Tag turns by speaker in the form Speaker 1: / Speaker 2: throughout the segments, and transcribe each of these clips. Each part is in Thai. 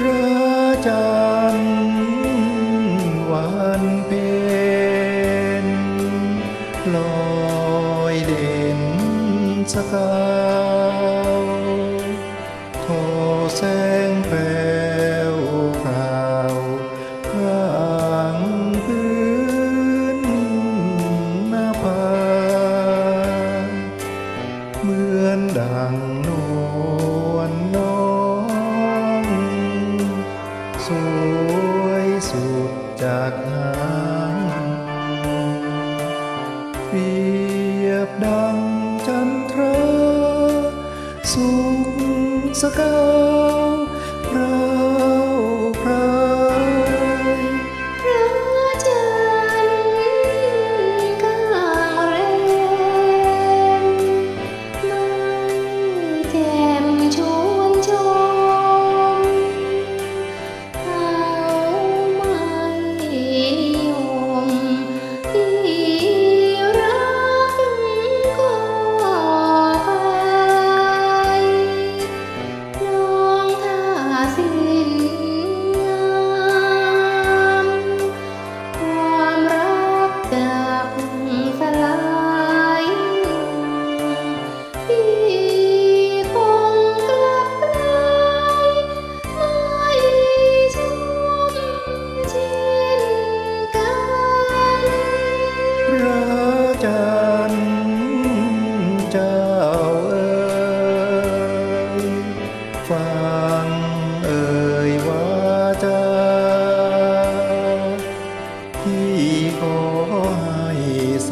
Speaker 1: ระจันวันเพ็ญลอยเด่นสกาวทอแสงแผ่วพราวพรางพื้นหน้าผาเหมือนดังน สก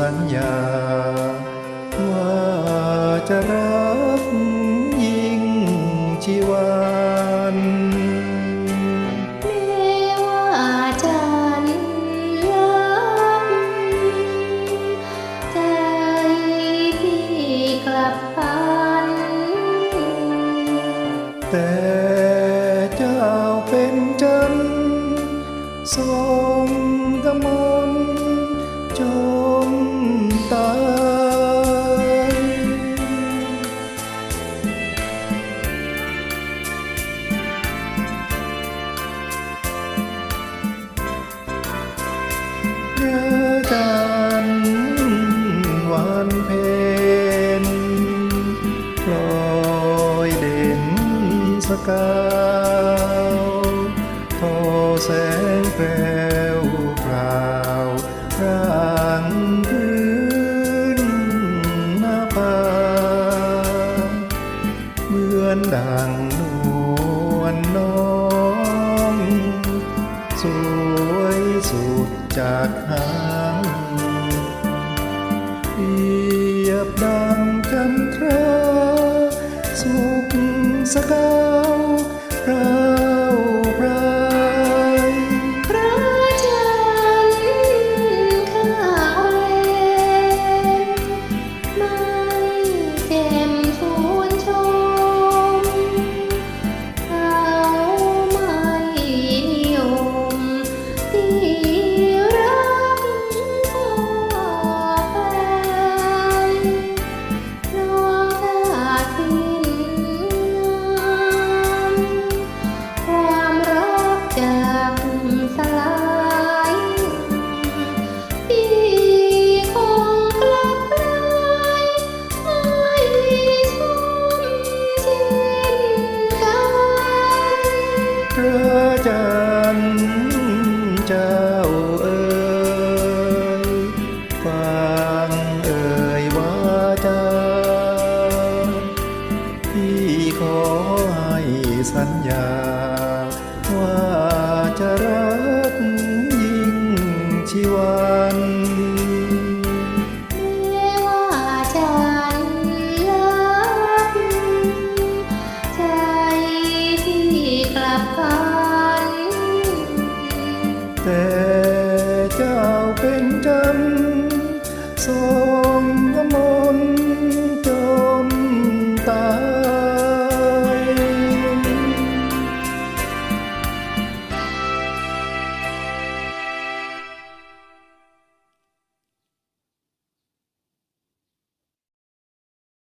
Speaker 1: สัญญา ว่าจะรักยิ่งชีวัน
Speaker 2: แม้ว่าจันลับใจพี่กลับพัน
Speaker 1: แต่เจ้าเป็นจันทร์ทร ระจันทร์วันเพ็ญลอยเด่นสกาย จากหางเปียบดังจันทราสุขสกา
Speaker 2: จันทร์เจ้า
Speaker 1: เอ๋ยฟังเอ่ยวาจาพี่ขอให้สัญญา ว่าจะรักยิ่งชีวา แ